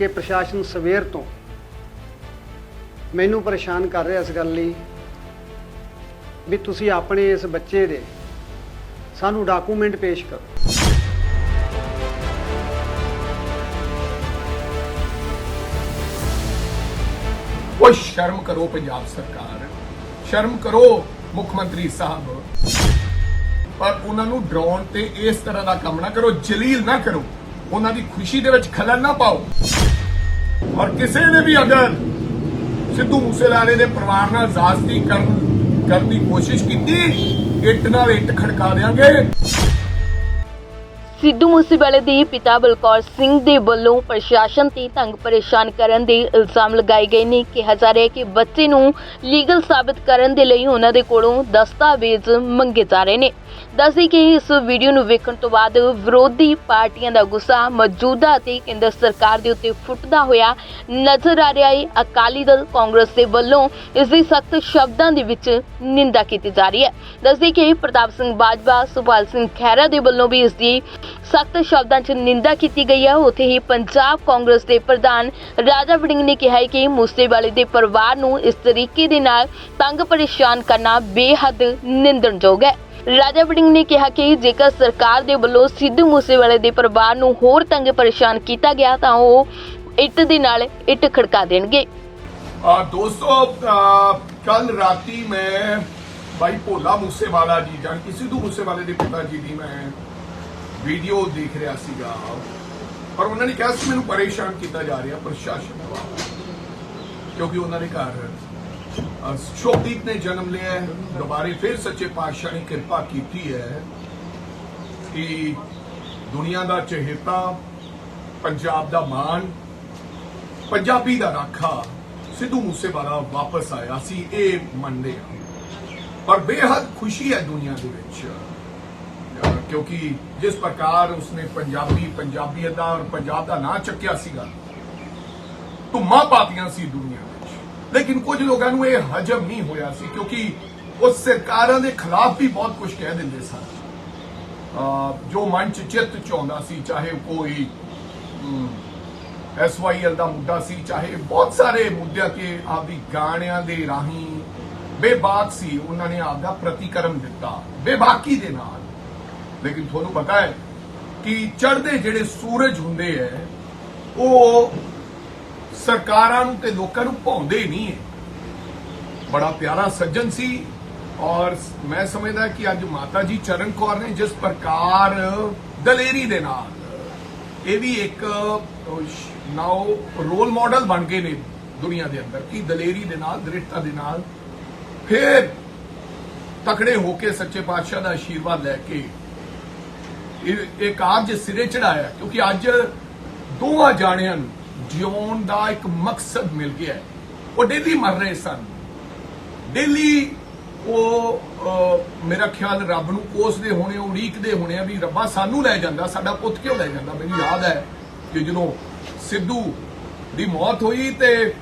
ਕਿ ਪ੍ਰਸ਼ਾਸਨ ਸਵੇਰ ਤੋਂ ਮੈਨੂੰ ਪਰੇਸ਼ਾਨ ਕਰ ਰਿਹਾ ਇਸ ਗੱਲ ਲਈ ਵੀ ਤੁਸੀਂ ਆਪਣੇ ਇਸ ਬੱਚੇ ਦੇ ਸਾਨੂੰ ਡਾਕੂਮੈਂਟ ਪੇਸ਼ ਕਰੋ। ਉਹ ਸ਼ਰਮ ਕਰੋ ਪੰਜਾਬ ਸਰਕਾਰ। ਸ਼ਰਮ ਕਰੋ ਮੁੱਖ ਮੰਤਰੀ ਸਾਹਿਬ। ਪਰ ਉਹਨਾਂ ਨੂੰ ਡਰਾਉਣ ਤੇ ਇਸ ਤਰ੍ਹਾਂ ਦਾ ਕੰਮ ਨਾ ਕਰੋ, ਜਲੀਲ ਨਾ ਕਰੋ। ਉਹਨਾਂ ਦੀ ਖੁਸ਼ੀ ਦੇ ਵਿੱਚ ਖਲਲ ਨਾ ਪਾਓ। ਔਰ ਕਿਸੇ ਨੇ ਵੀ ਅਗਰ ਸਿੱਧੂ ਮੂਸੇਵਾਲੇ ਦੇ ਪਰਿਵਾਰ ਨਾਲ ਜ਼ਾਸਤੀ ਕਰਨ ਕਰਨ ਦੀ ਕੋਸ਼ਿਸ਼ ਕੀਤੀ, ਇੱਟ ਨਾਲ ਇੱਟ ਖੜਕਾ ਦੇਾਂਗੇ ਸਿੱਧੂ ਮੂਸੇਵਾਲੇ ਦੇ ਪਿਤਾ ਬਲਕੌਰ ਸਿੰਘ ਦੇ ਵੱਲੋਂ ਪ੍ਰਸ਼ਾਸਨ ਤੇ ਤੰਗ ਪਰੇਸ਼ਾਨ ਕਰਨ ਦੇ ਇਲਜ਼ਾਮ ਲਗਾਏ ਗਏ ਨੇ। ਕਿਹਾ ਜਾ ਰਿਹਾ ਹੈ ਕਿ ਬੱਚੇ ਨੂੰ ਲੀਗਲ ਸਾਬਤ ਕਰਨ ਦੇ ਲਈ ਉਹਨਾਂ ਦੇ ਕੋਲੋਂ ਦਸਤਾਵੇਜ਼ ਮੰਗੇ ਜਾ ਰਹੇ ਨੇ। ਦੱਸਦੀ ਕਿ ਇਸ ਵੀਡੀਓ ਨੂੰ ਵੇਖਣ ਤੋਂ ਬਾਅਦ ਵਿਰੋਧੀ ਪਾਰਟੀਆਂ ਦਾ ਗੁੱਸਾ, ਮੌਜੂਦਾ ਅਤੇ ਕੇਂਦਰ ਸਰਕਾਰ ਦੇ ਉੱਤੇ ਫੁੱਟਦਾ ਹੋਇਆ ਨਜ਼ਰ ਆ ਰਿਹਾ ਹੈ। ਅਕਾਲੀ ਦਲ ਕਾਂਗਰਸ ਦੇ ਵੱਲੋਂ ਇਸ ਦੀ ਸਖਤ ਸ਼ਬਦਾਂ ਦੇ ਵਿੱਚ ਨਿੰਦਾ ਕੀਤੀ ਜਾ ਰਹੀ ਹੈ। ਦੱਸਦੀ ਕਿ ਪ੍ਰਤਾਪ ਸਿੰਘ ਬਾਜਵਾ, ਸੁਪਾਲ ਸਿੰਘ ਖਹਿਰਾ ਦੇ ਵੱਲੋਂ ਵੀ ਇਸ ਦੀ ਸਖਤ ਸ਼ਬਦਾਂ 'ਚ ਨਿੰਦਾ ਕੀਤੀ ਗਈ ਹੈ। ਉੱਥੇ ਹੀ ਪੰਜਾਬ ਕਾਂਗਰਸ ਦੇ ਪ੍ਰਧਾਨ ਰਾਜਾ ਵੜਿੰਗ ਨੇ ਕਿਹਾ ਹੈ ਕਿ ਮੂਸੇਵਾਲੇ ਦੇ ਪਰਿਵਾਰ ਨੂੰ ਇਸ ਤਰੀਕੇ ਦੇ ਨਾਲ ਤੰਗ ਪਰੇਸ਼ਾਨ ਕਰਨਾ ਬੇਹੱਦ ਨਿੰਦਣਯੋਗ ਹੈ। ਰਾਜਾ ਵੜਿੰਗ ਨੇ ਕਿਹਾ ਕਿ ਜੇਕਰ ਸਰਕਾਰ ਦੇ ਵੱਲੋਂ ਸਿੱਧੂ ਮੂਸੇਵਾਲੇ ਦੇ ਪਰਿਵਾਰ ਨੂੰ ਹੋਰ ਤੰਗ ਪਰੇਸ਼ਾਨ ਕੀਤਾ ਗਿਆ ਤਾਂ ਉਹ ਇੱਟ ਦੇ ਨਾਲ ਇੱਟ ਖੜਕਾ ਦੇਣਗੇ। ਆ ਦੋਸਤੋ ਕੱਲ ਰਾਤੀ ਮੈਂ ਭਾਈ ਭੋਲਾ ਮੂਸੇਵਾਲਾ ਜੀ ਜਾਨ ਕਿ ਸਿੱਧੂ ਮੂਸੇਵਾਲੇ ਦੇ ਪਿਤਾ ਜੀ ਦੀ ਮੈਂ ਵੀਡੀਓ ਦੇਖ ਰਿਹਾ ਸੀਗਾ। ਪਰ ਉਹਨਾਂ ਨੇ ਕਿਹਾ ਸੀ ਮੈਨੂੰ ਪਰੇਸ਼ਾਨ ਕੀਤਾ ਜਾ ਰਿਹਾ ਪ੍ਰਸ਼ਾਸਨ ਦੁਆਰਾ ਕਿਉਂਕਿ ਉਹਨਾਂ ਦੇ ਘਰ ਸ਼ੋਭਦੀਪ ਨੇ ਜਨਮ ਲਿਆ ਹੈ ਦੁਬਾਰੇ ਫਿਰ ਸੱਚੇ ਪਾਤਸ਼ਾਹ ਨੇ ਕਿਰਪਾ ਕੀਤੀ ਹੈ ਕਿ ਦੁਨੀਆ ਦਾ ਚਹੇਤਾ ਪੰਜਾਬ ਦਾ ਮਾਣ ਪੰਜਾਬੀ ਦਾ ਰਾਖਾ ਸਿੱਧੂ ਮੂਸੇਵਾਲਾ ਵਾਪਸ ਆਇਆ ਸੀ ਇਹ ਮੰਨਦੇ ਹਾਂ ਪਰ ਬੇਹੱਦ ਖੁਸ਼ੀ ਹੈ ਦੁਨੀਆ ਦੇ ਵਿੱਚ ਕਿਉਂਕਿ ਜਿਸ ਪ੍ਰਕਾਰ ਉਸਨੇ ਪੰਜਾਬੀ ਪੰਜਾਬੀਅਤ ਦਾ ਔਰ ਪੰਜਾਬ ਦਾ ਨਾਂ ਚੱਕਿਆ ਸੀਗਾ ਧੁੰਮਾਂ ਪਾਤੀਆਂ ਸੀ ਦੁਨੀਆ ਲੇਕਿਨ ਕੁਝ ਲੋਕਾਂ ਨੂੰ ਇਹ ਹਜਮ ਨਹੀਂ ਹੋਇਆ ਸੀ, ਕਿਉਂਕਿ ਉਹ ਸਰਕਾਰਾਂ ਦੇ ਖਿਲਾਫ ਵੀ ਬਹੁਤ ਕੁਝ ਕਹਿ ਦਿੰਦੇ ਸਨ। ਜੋ ਮਨ ਚ ਚਿੱਤ ਚ ਸੀ, ਚਾਹੇ ਕੋਈ ਐਸਵਾਈਐਲ ਦਾ ਮੁੱਦਾ ਸੀ, ਚਾਹੇ ਬਹੁਤ ਸਾਰੇ ਮੁੱਦਿਆਂ ਤੇ ਆਪਦੀ ਗਾਣਿਆਂ ਦੇ ਰਾਹੀਂ ਬੇਬਾਕ ਸੀ, ਉਹਨਾਂ ਨੇ ਆਪਦਾ ਪ੍ਰਤੀਕਰਮ ਦਿੱਤਾ, ਬੇਬਾਕੀ ਦੇ ਨਾਲ। ਲੇਕਿਨ ਤੁਹਾਨੂੰ ਪਤਾ ਹੈ ਕਿ ਚੜ੍ਹਦੇ ਜਿਹੜੇ ਸੂਰਜ ਹੁੰਦੇ ਐ ਉਹ ਸਰਕਾਰਾਂ ਨੂੰ ਤੇ ਲੋਕਾਂ ਨੂੰ ਭਾਉਂਦੇ ਨਹੀਂ ਹੈ। ਬੜਾ ਪਿਆਰਾ ਸੱਜਣ ਸੀ ਔਰ ਮੈਂ ਸਮਝਦਾ ਕਿ ਅੱਜ ਮਾਤਾ ਜੀ ਚਰਨ ਕੌਰ ਨੇ ਜਿਸ ਪ੍ਰਕਾਰ ਦਲੇਰੀ ਦੇ ਨਾਲ ਇਹ ਵੀ ਇੱਕ ਨਾਓ ਰੋਲ ਮਾਡਲ ਬਣ ਗਏ ਨੇ ਦੁਨੀਆ ਦੇ ਅੰਦਰ ਕਿ ਦਲੇਰੀ ਦੇ ਨਾਲ, ਦ੍ਰਿੜਤਾ ਦੇ ਨਾਲ ਫਿਰ ਤਕੜੇ ਹੋ ਕੇ ਸੱਚੇ ਪਾਤਸ਼ਾਹ ਦਾ ਆਸ਼ੀਰਵਾਦ ਲੈ ਕੇ ਇਹ ਕਾਰਜ ਸਿਰੇ ਚੜਾਇਆ ਕਿਉਂਕਿ ਅੱਜ ਦੋਵਾਂ ਜਾਣਿਆਂ ਨੂੰ ਜਿਉਣ ਦਾ ਇੱਕ ਮਕਸਦ ਮਿਲ ਗਿਆ ਉਹ ਡੇਲੀ ਮਰ ਰਹੇ ਸਨ। ਡੇਲੀ ਉਹ ਮੇਰਾ ਖਿਆਲ ਰੱਬ ਨੂੰ ਕੋਸਦੇ ਹੋਣੇ ਉਡੀਕਦੇ ਹੋਣੇ ਆ ਵੀ ਰੱਬਾ ਸਾਨੂੰ ਲੈ ਜਾਂਦਾ, ਸਾਡਾ ਪੁੱਤ ਕਿਉਂ ਲੈ ਜਾਂਦਾ? ਮੈਨੂੰ ਯਾਦ ਹੈ ਕਿ ਜਦੋਂ ਸਿੱਧੂ ਦੀ ਮੌਤ ਹੋਈ ਤੇ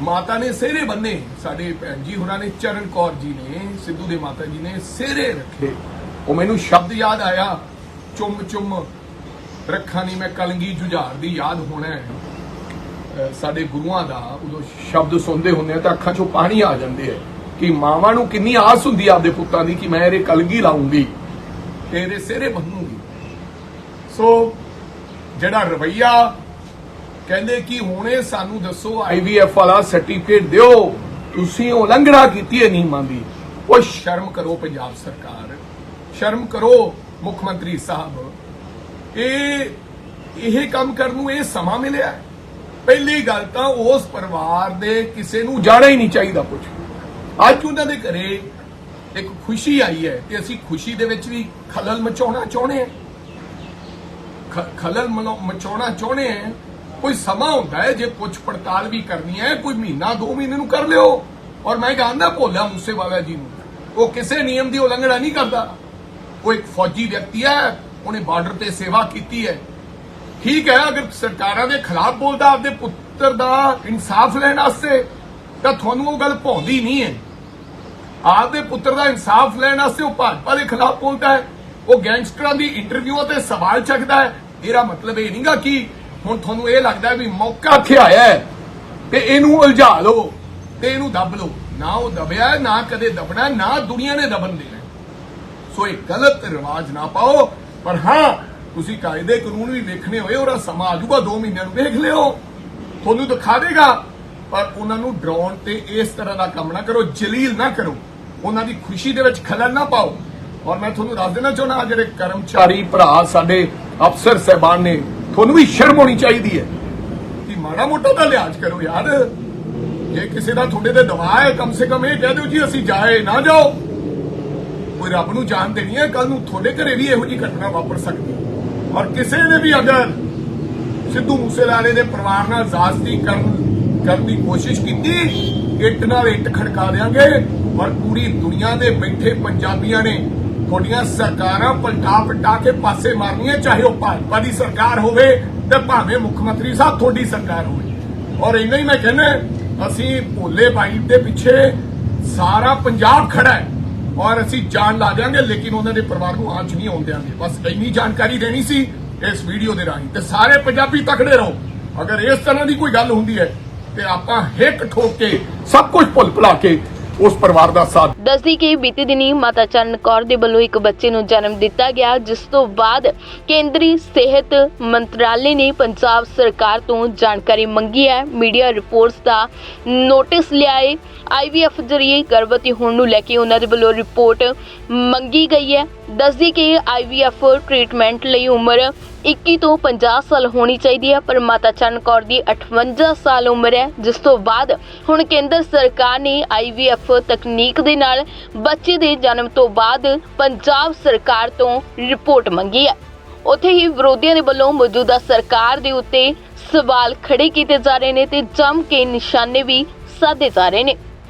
ਮਾਤਾ ਨੇ ਸਿਹਰੇ ਬੰਨੇ। ਸਾਡੇ ਭੈਣ ਜੀ ਹੋਰਾਂ ਨੇ, ਚਰਨ ਕੌਰ ਜੀ ਨੇ, ਸਿੱਧੂ ਦੇ ਮਾਤਾ ਜੀ ਨੇ ਸਿਹਰੇ ਰੱਖੇ। ਉਹ ਮੈਨੂੰ ਸ਼ਬਦ ਯਾਦ ਆਇਆ ਚੁੰਮ ਚੁੰਮ ਰੱਖਾਂ ਨਹੀਂ ਮੈਂ ਕਲੰਗੀ ਜੁਝਾਰ ਦੀ ਯਾਦ ਹੋਣਾ ਹੈ। ਸਾਡੇ ਗੁਰੂਆਂ ਦਾ ਉਦੋਂ ਸ਼ਬਦ ਸੁਣਦੇ ਹੁੰਦੇ ਆ ਤਾਂ ਅੱਖਾਂ 'ਚੋਂ ਪਾਣੀ ਆ ਜਾਂਦੇ ਆ ਕਿ ਮਾਵਾਂ ਨੂੰ ਕਿੰਨੀ ਆਸ ਹੁੰਦੀ ਆ ਆਪਦੇ ਪੁੱਤਾਂ ਦੀ ਕਿ ਮੈਂ ਇਹਦੇ ਕਲਗੀ ਲਾਉਂਗੀ ਤੇ ਇਹਦੇ ਸਿਹਰੇ ਬੰਨੂਗੀ। ਸੋ ਜਿਹੜਾ ਰਵਈਆ ਕਹਿੰਦੇ ਕਿ ਹੁਣੇ ਸਾਨੂੰ ਦੱਸੋ ਆਈਵੀਐਫ ਵਾਲਾ ਸਰਟੀਫਿਕੇਟ ਦਿਓ, ਤੁਸੀਂ ਉਲੰਘਣਾ ਕੀਤੀ ਹੈ ਨਿਯਮਾਂ ਦੀ। ਉਹ ਸ਼ਰਮ ਕਰੋ ਪੰਜਾਬ ਸਰਕਾਰ। ਸ਼ਰਮ ਕਰੋ ਮੁੱਖ ਮੰਤਰੀ ਸਾਹਿਬ। ਇਹ ਇਹ ਕੰਮ ਕਰਨ ਨੂੰ ਇਹ ਸਮਾਂ ਮਿਲਿਆ। ਹੈ। ਪਹਿਲੀ ਗੱਲ ਤਾਂ ਉਸ ਪਰਿਵਾਰ ਦੇ ਕਿਸੇ ਨੂੰ ਜਾਣਾ ਹੀ ਨਹੀਂ ਚਾਹੀਦਾ ਕੁਝ ਅੱਜ ਉਹਨਾਂ ਦੇ ਘਰੇ ਇੱਕ ਖੁਸ਼ੀ ਆਈ ਹੈ ਤੇ ਅਸੀਂ ਖੁਸ਼ੀ ਦੇ ਵਿੱਚ ਵੀ ਖਲਲ ਮਚਾਉਣਾ ਚਾਹੁੰਦੇ ਹਾਂ। ਖਲਲ ਮਚਾਉਣਾ ਚਾਹੁੰਦੇ ਹਾਂ। ਕੋਈ ਸਮਾਂ ਹੁੰਦਾ ਹੈ ਜੇ ਪੁੱਛ ਪੜਤਾਲ ਵੀ ਕਰਨੀ ਹੈ, ਕੋਈ ਮਹੀਨਾ, ਦੋ ਮਹੀਨੇ ਨੂੰ ਕਰ ਲਿਓ। ਔਰ ਮੈਂ ਕਹਿੰਦਾ ਭੋਲਾ ਮੂਸੇਵਾਲਾ ਜੀ ਨੂੰ, ਉਹ ਕਿਸੇ ਨਿਯਮ ਦੀ ਉਲੰਘਣਾ ਨਹੀਂ ਕਰਦਾ। ਉਹ ਇੱਕ ਫੌਜੀ ਵਿਅਕਤੀ ਹੈ, ਉਹਨੇ ਬਾਰਡਰ ਤੇ ਸੇਵਾ ਕੀਤੀ ਹੈ। ਠੀਕ ਹੈ, ਅਗਰ ਸਰਕਾਰਾਂ ਦੇ ਖਿਲਾਫ ਬੋਲਦਾ, ਆਪਦੇ ਪੁੱਤਰ ਦਾ ਇਨਸਾਫ ਲੈਣ ਵਾਸਤੇ, ਤਾਂ ਤੁਹਾਨੂੰ ਉਹ ਗੱਲ ਭਾਉਂਦੀ ਨਹੀਂ ਹੈ। ਆਪਦੇ ਪੁੱਤਰ ਦਾ ਇਨਸਾਫ ਲੈਣ ਵਾਸਤੇ ਉਹ ਭਾਜਪਾ ਦੇ ਖਿਲਾਫ ਬੋਲਦਾ ਹੈ, ਉਹ ਗੈਂਗਸਟਰਾਂ ਦੀ ਇੰਟਰਵਿਊਆਂ ਤੇ ਸਵਾਲ ਚੱਕਦਾ ਹੈ। ਇਹਦਾ ਮਤਲਬ ਇਹ ਨਹੀਂਗਾ ਕਿ ਹੁਣ ਤੁਹਾਨੂੰ ਇਹ ਲੱਗਦਾ ਵੀ ਮੌਕਾ ਇੱਥੇ ਆਇਆ ਹੈ ਤੇ ਇਹਨੂੰ ਉਲਝਾ ਲਓ ਤੇ ਇਹਨੂੰ ਦੱਬ ਲਓ। ਨਾ ਉਹ ਦਬਿਆ, ਨਾ ਕਦੇ ਦਬਣਾ, ਨਾ ਦੁਨੀਆ ਨੇ ਦਬਣ ਦੇਣਾ। ਸੋ ਇਹ ਗਲਤ ਰਿਵਾਜ ਨਾ ਪਾਓ, ਪਰ ਹਾਂ ਤੁਸੀਂ ਕਾਇਦੇ ਕਾਨੂੰਨ ਵੀ ਵੇਖਣੇ ਹੋਏ, ਉਹਦਾ ਸਮਾਂ ਆਜੂਗਾ 2 ਮਹੀਨਿਆਂ ਨੂੰ ਵੇਖ ਲਿਓ। ਤੁਹਾਨੂੰ ਦਿਖਾ ਦੇਗਾ ਪਰ ਉਹਨਾਂ ਨੂੰ ਡਰਾਉਣ ਤੇ ਇਸ ਤਰ੍ਹਾਂ ਦਾ ਕੰਮ ਨਾ ਕਰੋ, ਜਲੀਲ ਨਾ ਕਰੋ। ਉਹਨਾਂ ਦੀ ਖੁਸ਼ੀ ਦੇ ਵਿੱਚ ਖਲਲ ਨਾ ਪਾਓ। ਔਰ ਮੈਂ ਤੁਹਾਨੂੰ ਦੱਸ ਦੇਣਾ ਚਾਹੁੰਦਾ ਜਿਹੜੇ ਕਰਮਚਾਰੀ ਭਰਾ ਸਾਡੇ ਅਫਸਰ ਸਹਿਬਾਨ ਨੇ, ਤੁਹਾਨੂੰ ਵੀ ਸ਼ਰਮ ਹੋਣੀ ਚਾਹੀਦੀ ਹੈ। ਕਿ ਮਾੜਾ ਮੋਟਾ ਤਾਂ ਲਿਹਾਜ਼ ਕਰੋ ਯਾਰ। ਜੇ ਕਿਸੇ ਦਾ ਤੁਹਾਡੇ ਤੇ ਦਬਾਅ ਹੈ, ਕਮ ਸੇ ਕਮ ਇਹ ਕਹਿ ਦਿਓ ਜੀ, ਅਸੀਂ ਜਾਏ, ਨਾ ਜਾਓ। ਕੋਈ ਰੱਬ ਨੂੰ ਜਾਣ ਦੇਣੀ ਹੈ ਕੱਲ ਨੂੰ ਤੁਹਾਡੇ ਘਰੇ ਵੀ ਇਹੋ ਜਿਹੀ ਘਟਨਾ ਵਾਪਰ ਸਕਦੀ ਹੈ। ਔਰ ਕਿਸੇ ਨੇ ਵੀ ਅਗਰ ਸਿੱਧੂ ਮੂਸੇਵਾਲੇ ਦੇ ਪਰਿਵਾਰ ਨਾਲ ਜ਼ਾਸਤੀ ਕਰਨ ਕਰਨ ਦੀ ਕੋਸ਼ਿਸ਼ ਕੀਤੀ, ਇੱਟ ਨਾਲ ਇੱਟ ਖੜਕਾ ਦੇਾਂਗੇ ਔਰ ਪੂਰੀ ਦੁਨੀਆ ਦੇ ਬੈਠੇ ਪੰਜਾਬੀਆਂ ਨੇ ਤੁਹਾਡੀਆਂ ਸਰਕਾਰਾਂ ਪਲਟਾ ਪਟਾ ਕੇ ਪਾਸੇ ਮਾਰਨੀਆਂ, ਚਾਹੇ ਉਹ ਭਾਜਪਾ ਦੀ ਸਰਕਾਰ ਹੋਵੇ ਤੇ ਭਾਵੇਂ ਮੁੱਖ ਮੰਤਰੀ ਸਾਹਿਬ ਤੁਹਾਡੀ ਸਰਕਾਰ ਹੋਵੇ। ਔਰ ਇੰਨਾ ਹੀ ਮੈਂ ਕਹਿੰਦਾ, ਅਸੀਂ ਭੋਲੇ ਬਾਈ ਦੇ ਪਿੱਛੇ ਸਾਰਾ ਪੰਜਾਬ ਖੜਾ ਹੈ। ਔਰ ਅਸੀਂ ਜਾਨ ਲਾ ਦਿਆਂਗੇ, ਲੇਕਿਨ ਉਹਨਾਂ ਦੇ ਪਰਿਵਾਰ ਨੂੰ ਆਂਚ ਨਹੀਂ ਆਉਣ ਦਿਆਂਗੇ। ਬਸ ਇੰਨੀ ਜਾਣਕਾਰੀ ਦੇਣੀ ਸੀ ਇਸ ਵੀਡੀਓ ਦੇ ਰਾਹੀਂ। ਤੇ ਸਾਰੇ ਪੰਜਾਬੀ ਤਕੜੇ ਰਹੋ। ਅਗਰ ਇਸ ਤਰ੍ਹਾਂ ਦੀ ਕੋਈ ਗੱਲ ਹੁੰਦੀ ਹੈ, ਤੇ ਆਪਾਂ ਹਿੱਕ ਠੋਕ ਕੇ, ਸਭ ਕੁਝ ਭੁੱਲ ਭੁਲਾ ਕੇ ਉਸ ਪਰਿਵਾਰ ਦਾ ਸਾਥ ਦੱਸਦੀ ਕਿ ਬੀਤੀ ਦਿਨੀ ਮਾਤਾ ਚਰਨ ਕੌਰ ਦੇ ਵੱਲੋਂ ਇੱਕ ਬੱਚੇ ਨੂੰ ਜਨਮ ਦਿੱਤਾ ਗਿਆ, ਜਿਸ ਤੋਂ ਬਾਅਦ ਕੇਂਦਰੀ ਸਿਹਤ ਮੰਤਰਾਲੇ ਨੇ ਪੰਜਾਬ ਸਰਕਾਰ ਤੋਂ ਜਾਣਕਾਰੀ ਮੰਗੀ ਹੈ। ਮੀਡੀਆ ਰਿਪੋਰਟਸ ਦਾ ਨੋਟਿਸ ਲਿਆ ਆਈਵੀਐਫ ਜਰੀਏ ਗਰਭਵਤੀ ਹੋਣ ਨੂੰ ਲੈ ਕੇ ਉਹਨਾਂ ਦੇ ਵੱਲੋਂ ਰਿਪੋਰਟ ਮੰਗੀ ਗਈ ਹੈ। ਦੱਸਦੀ ਕਿ ਆਈਵੀਐਫ ਟ੍ਰੀਟਮੈਂਟ ਲਈ ਉਮਰ 21 ਤੋਂ 50 ਸਾਲ ਹੋਣੀ ਚਾਹੀਦੀ ਹੈ, ਪਰ ਮਾਤਾ ਚਰਨ ਕੌਰ ਦੀ 58 ਸਾਲ ਉਮਰ ਹੈ, ਜਿਸ ਤੋਂ ਬਾਅਦ ਹੁਣ ਕੇਂਦਰ ਸਰਕਾਰ ਨੇ ਆਈਵੀਐਫ ਤਕਨੀਕ ਦੇ ਨਾਲ ਬੱਚੇ ਦੇ ਜਨਮ ਤੋਂ ਬਾਅਦ ਪੰਜਾਬ ਸਰਕਾਰ ਤੋਂ ਰਿਪੋਰਟ ਮੰਗੀ ਹੈ। ਉੱਥੇ ਹੀ ਵਿਰੋਧੀਆਂ ਦੇ ਵੱਲੋਂ ਮੌਜੂਦਾ ਸਰਕਾਰ ਦੇ ਉੱਤੇ ਸਵਾਲ ਖੜੇ ਕੀਤੇ ਜਾ ਰਹੇ ਨੇ ਤੇ ਜੰਮ ਕੇ ਨਿਸ਼ਾਨੇ ਵੀ ਸਾਧੇ ਜਾ ਰਹੇ ਨੇ।